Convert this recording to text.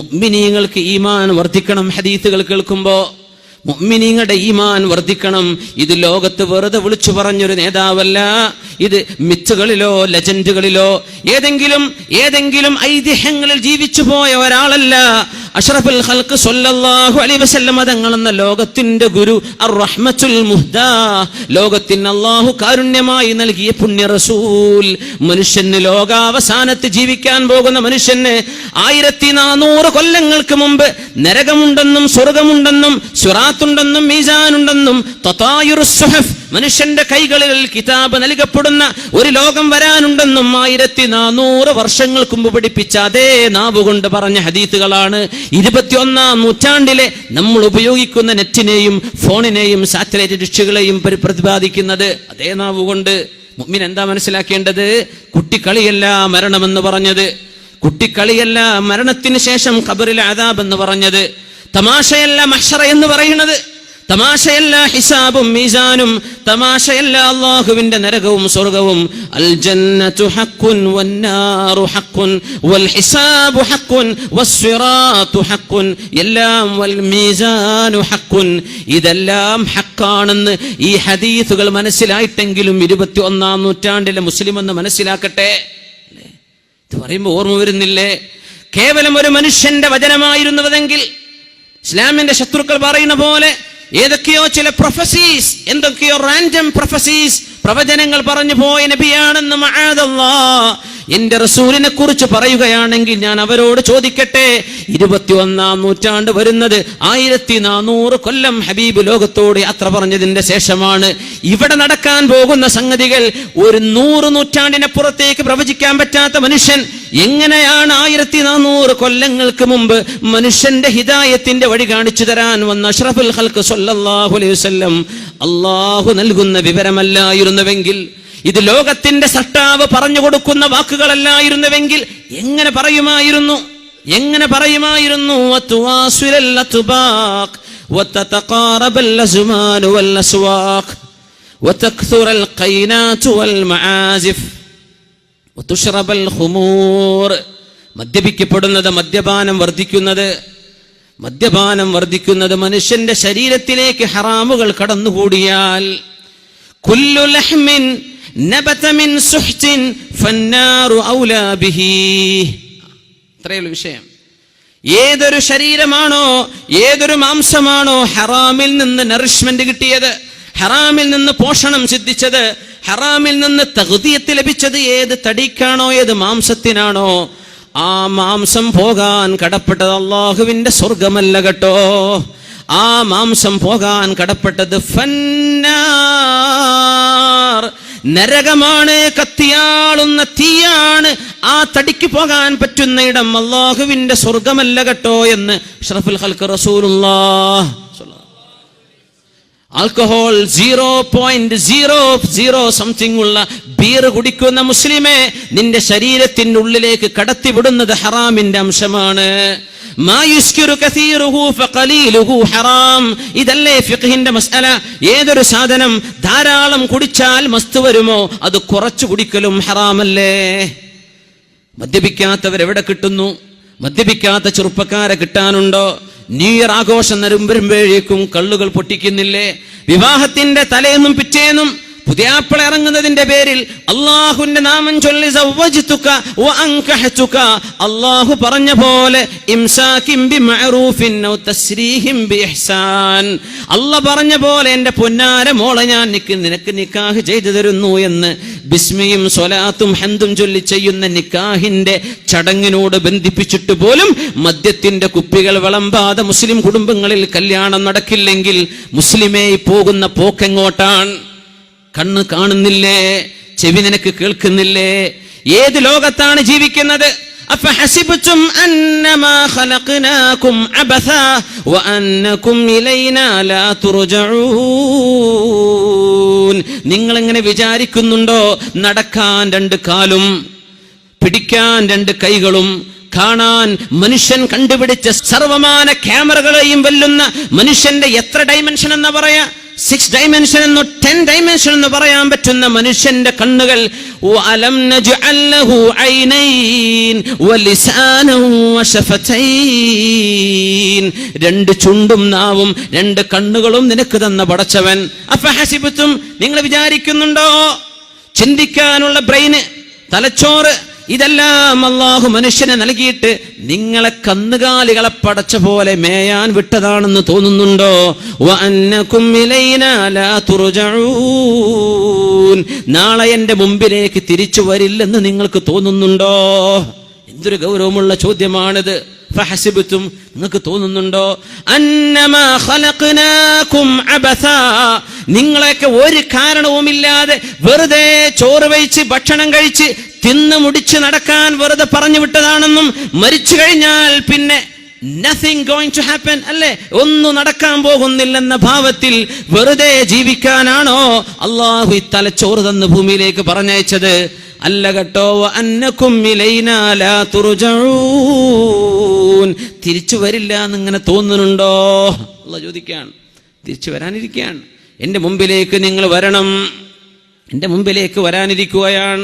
മുഅ്മിനീങ്ങൾക്ക് ഈമാൻ വർദ്ധിക്കണം ഹദീത്തുകൾ കേൾക്കുമ്പോൾ മുഅ്മിനീങ്ങളുടെ ഈമാൻ വർദ്ധിക്കണം. ഇത് ലോകത്ത് വെറുതെ വിളിച്ചു പറഞ്ഞൊരു നേതാവല്ല. ഇത് മിത്തുകളിലോ ലെജൻഡുകളിലോ ഏതെങ്കിലും ഏതെങ്കിലും ഐതിഹ്യങ്ങളിൽ ജീവിച്ചു പോയ ഒരാളല്ല. അഷ്റഫുൽ ഹൽക്ക് സല്ലല്ലാഹു അലൈഹി വസല്ലം തങ്ങൾ എന്ന ലോകത്തിന്റെ ഗുരു? അർ റഹ്മത്തുൽ മുഹ്ദാ ലോകത്തിന് അള്ളാഹു കാരുണ്യമായി നൽകിയ പുണ്യ റസൂൽ മനുഷ്യന് ലോകാവസാനത്ത് ജീവിക്കാൻ പോകുന്ന മനുഷ്യന് ആയിരത്തി നാനൂറ് കൊല്ലങ്ങൾക്ക് മുമ്പ് നരകമുണ്ടെന്നും സ്വർഗമുണ്ടെന്നും സുറാത്തുണ്ടെന്നും മീസാനുണ്ടെന്നും തതായുറു സുഹഫ് മനുഷ്യന്റെ കൈകളിൽ കിതാബ് നൽകപ്പെടുന്ന ഒരു ലോകം വരാനുണ്ടെന്നും ആയിരത്തി നാനൂറ് വർഷങ്ങൾക്ക് മുമ്പ് പഠിപ്പിച്ച അതേ നാവ് കൊണ്ട് പറഞ്ഞ ഹദീത്തുകളാണ് ഇരുപത്തിയൊന്നാം നൂറ്റാണ്ടിലെ നമ്മൾ ഉപയോഗിക്കുന്ന നെറ്റിനെയും ഫോണിനെയും സാറ്റലൈറ്റ് ഡിഷുകളെയും പ്രതിപാദിക്കുന്നത് അതേ നാവ് കൊണ്ട്. മുഅ്മിൻ എന്താ മനസ്സിലാക്കേണ്ടത്? കുട്ടിക്കളിയല്ല മരണമെന്ന് പറഞ്ഞത്. കുട്ടിക്കളിയല്ല മരണത്തിന് ശേഷം ഖബറിൽ ആദാബ് എന്ന് പറഞ്ഞത്. തമാശയല്ല മഷറ എന്ന് പറയുന്നത്. തമാശയല്ല ഹിസാബും മീസാനും തമാശയല്ല അള്ളാഹുവിന്റെ നരകവും സ്വർഗവും. അൽ ജന്നതു ഹഖുൻ വന്നാറു ഹഖുൻ വൽ ഹിസാബു ഹഖുൻ വസ്സിറാത്തു ഹഖുൻ എല്ലാം വൽ മീസാനു ഹഖുൻ. ഇതെല്ലാം ഹക്കാണെന്ന് ഈ ഹദീസുകൾ മനസ്സിലായിട്ടെങ്കിലും ഇരുപത്തി ഒന്നാം നൂറ്റാണ്ടിലെ മുസ്ലിം എന്ന് മനസ്സിലാക്കട്ടെ. ഇത് പറയുമ്പോൾ ഓർമ്മ വരുന്നില്ലേ? കേവലം ഒരു മനുഷ്യന്റെ വചനമായിരുന്നുവെങ്കിൽ ഇസ്ലാമിന്റെ ശത്രുക്കൾ പറയുന്ന പോലെ ഏതൊക്കെയോ ചില പ്രൊഫസീസ് എന്തൊക്കെയോ റാൻഡം പ്രൊഫസീസ് പ്രവചനങ്ങൾ പറഞ്ഞു പോയ നബിയാണെന്ന് എന്റെ റസൂലിനെ കുറിച്ച് പറയുകയാണെങ്കിൽ ഞാൻ അവരോട് ചോദിക്കട്ടെ ഇരുപത്തി ഒന്നാം നൂറ്റാണ്ട് വരുന്നത് ആയിരത്തി നാനൂറ് കൊല്ലം ഹബീബ് ലോകത്തോട് യാത്ര പറഞ്ഞതിന്റെ ശേഷമാണ്. ഇവിടെ നടക്കാൻ പോകുന്ന സംഗതികൾ ഒരു നൂറ് നൂറ്റാണ്ടിനപ്പുറത്തേക്ക് പ്രവചിക്കാൻ പറ്റാത്ത മനുഷ്യൻ എങ്ങനെയാണ് ആയിരത്തി നാനൂറ് കൊല്ലങ്ങൾക്ക് മുമ്പ് മനുഷ്യന്റെ ഹിദായത്തിന്റെ വഴി കാണിച്ചു തരാൻ വന്ന അഷ്റഫുൽ ഹൽക്ക് സല്ലല്ലാഹു അലൈഹി വസല്ലം അള്ളാഹു നൽകുന്ന വിവരമല്ലായിരുന്നുവെങ്കിൽ ഇത് ലോകത്തിന്റെ സട്ടാവ് പറഞ്ഞു കൊടുക്കുന്ന വാക്കുകളല്ലായിരുന്നുവെങ്കിൽ എങ്ങനെ പറയുമായിരുന്നു എങ്ങനെ പറയുമായിരുന്നു വത്തുവാസുലൽ അത്ബാഖ് وتتقارب الأزمان والأسواق وتكثر القينات والمعازف وتشرب الخمور മദ്യപിക്കപ്പെടുന്നത് മദ്യപാനം വർദ്ധിക്കുന്നത് മദ്യപാനം വർദ്ധിക്കുന്നത് മനുഷ്യന്റെ ശരീരത്തിലേക്ക് ഹറാമുകൾ കടന്നുകൂടിയാൽ ഇത്രയുള്ള വിഷയം. ഏതൊരു ശരീരമാണോ ഏതൊരു മാംസമാണോ ഹറാമിൽ നിന്ന് നറിഷ്മെന്റ് കിട്ടിയത് ഹറാമിൽ നിന്ന് പോഷണം സിദ്ധിച്ചത് ഹറാമിൽ നിന്ന് തകുതിയത്ത് ലഭിച്ചത് ഏത് തടിക്കാണോ ഏത് മാംസത്തിനാണോ ആ മാംസം പോകാൻ കടപ്പെട്ടത് അള്ളാഹുവിന്റെ സ്വർഗമല്ല കേട്ടോ. ആ മാംസം പോകാൻ കടപ്പെട്ടത് ഫന്നാർ. നരകമാണ് കത്തിയാളുന്ന തീയാണ് ആ തടിക്ക് പോകാൻ പറ്റുന്ന ഇടം അള്ളാഹുവിന്റെ സ്വർഗമല്ല കേട്ടോ എന്ന് ഷറഫുൽ ഹൽക്ക് റസൂലുള്ളാഹ് alcohol zero point zero zero something ഉള്ള ബീർ കുടിക്കുന്ന മുസ്ലിമെ നിന്റെ ശരീരത്തിനുള്ളിലേക്ക് കടത്തിവിടുന്നത് ഹറാമിന്റെ അംശമാണ്. ഇതല്ലേ മസ്അല? ഏതൊരു സാധനം ധാരാളം കുടിച്ചാൽ മസ്തു വരുമോ? അത് കുറച്ചു കുടിക്കലും ഹറാമല്ലേ? മദ്യപിക്കാത്തവരെവിടെ കിട്ടുന്നു? മദ്യപിക്കാത്ത ചെറുപ്പക്കാരെ കിട്ടാനുണ്ടോ? ന്യൂ ഇയർ ആഘോഷം വരുമ്പോഴേക്കും കള്ളുകൾ പൊട്ടിക്കുന്നില്ലേ? വിവാഹത്തിന്റെ തലേന്നും പിറ്റേന്നും പുതിയാപ്പിള ഇറങ്ങുന്നതിന്റെ പേരിൽ അള്ളാഹുന്റെ നാമം ചൊല്ലി. അള്ളാഹു പറഞ്ഞ പോലെ അല്ല പറഞ്ഞ പോലെ എന്റെ പൊന്നാര മോളെ ഞാൻ നിക്ക് നിനക്ക് നിക്കാഹ് ചെയ്തു തരുന്നു എന്ന് ബിസ്മിയും സ്വലാത്തും ഹന്തും ചൊല്ലി ചെയ്യുന്ന നിക്കാഹിന്റെ ചടങ്ങിനോട് ബന്ധിപ്പിച്ചിട്ട് പോലും മദ്യത്തിന്റെ കുപ്പികൾ വിളമ്പാതെ മുസ്ലിം കുടുംബങ്ങളിൽ കല്യാണം നടക്കില്ലെങ്കിൽ മുസ്ലിമേ പോകുന്ന പോക്കെങ്ങോട്ടാണ് കണ്ണ് കാണുന്നില്ലേ ചെവി നിനക്ക് കേൾക്കുന്നില്ലേ ഏത് ലോകത്താണ് ജീവിക്കുന്നത് أفحسبتم أنما خلقناكم عبثا وأنكم إلينا لا ترجعون നിങ്ങൾ എങ്ങനെ വിചാരിക്കുന്നുണ്ടോ നടക്കാൻ രണ്ട് കാലും പിടിക്കാൻ രണ്ട് കൈകളും കാണാൻ മനുഷ്യൻ കണ്ടുപിടിച്ച സർവമാന ക്യാമറകളെയും വെല്ലുന്ന മനുഷ്യന്റെ എത്ര ഡൈമെൻഷൻ എന്ന് പറയാ സിക്സ് ഡൈമെൻഷൻ എന്നോ ടെൻ ഡൈമെൻഷൻ എന്ന് പറയാൻ പറ്റുന്ന മനുഷ്യന്റെ കണ്ണുകൾ. രണ്ട് ചുണ്ടും നാവും രണ്ട് കണ്ണുകളും നിനക്ക് തന്ന പടച്ചവൻ. അഫഹസിബത്തും നിങ്ങൾ വിചാരിക്കുന്നുണ്ടോ? ചിന്തിക്കാനുള്ള ബ്രെയിന് തലച്ചോറ് ഇതെല്ലാം അള്ളാഹു മനുഷ്യനെ നൽകിയിട്ട് നിങ്ങളെ കന്നുകാലികളെ പടച്ച പോലെ മേയാൻ വിട്ടതാണെന്ന് തോന്നുന്നുണ്ടോ. നാളെ എന്റെ മുമ്പിലേക്ക് തിരിച്ചു വരില്ലെന്ന് നിങ്ങൾക്ക് തോന്നുന്നുണ്ടോ? എന്തൊരു ഗൗരവമുള്ള ചോദ്യമാണിത്. ഫഹസിബിത്തും നിങ്ങൾക്ക് തോന്നുന്നുണ്ടോ? നിങ്ങളെയൊക്കെ ഒരു കാരണവുമില്ലാതെ വെറുതെ ചോറ് വഹിച്ച് ഭക്ഷണം കഴിച്ച് തിന്ന് മുടിച്ച് നടക്കാൻ വെറുതെ പറഞ്ഞു വിട്ടതാണെന്നും മരിച്ചു കഴിഞ്ഞാൽ പിന്നെ നത്തിങ് ഗോയിങ് ടു ഹാപ്പൻ അല്ലേ? ഒന്നും നടക്കാൻ പോകുന്നില്ലെന്ന ഭാവത്തിൽ വെറുതെ ജീവിക്കാനാണോ അള്ളാഹു തലച്ചോറ് തന്ന് ഭൂമിയിലേക്ക് പറഞ്ഞയച്ചത്? അല്ല കേട്ടോ തിരിച്ചു വരില്ല എന്നിങ്ങനെ തോന്നുന്നുണ്ടോ? അല്ല ചോദിക്കുകയാണ്. തിരിച്ചു വരാനിരിക്കുകയാണ്. എന്റെ മുമ്പിലേക്ക് നിങ്ങൾ വരണം. എന്റെ മുമ്പിലേക്ക് വരാനിരിക്കുകയാണ്.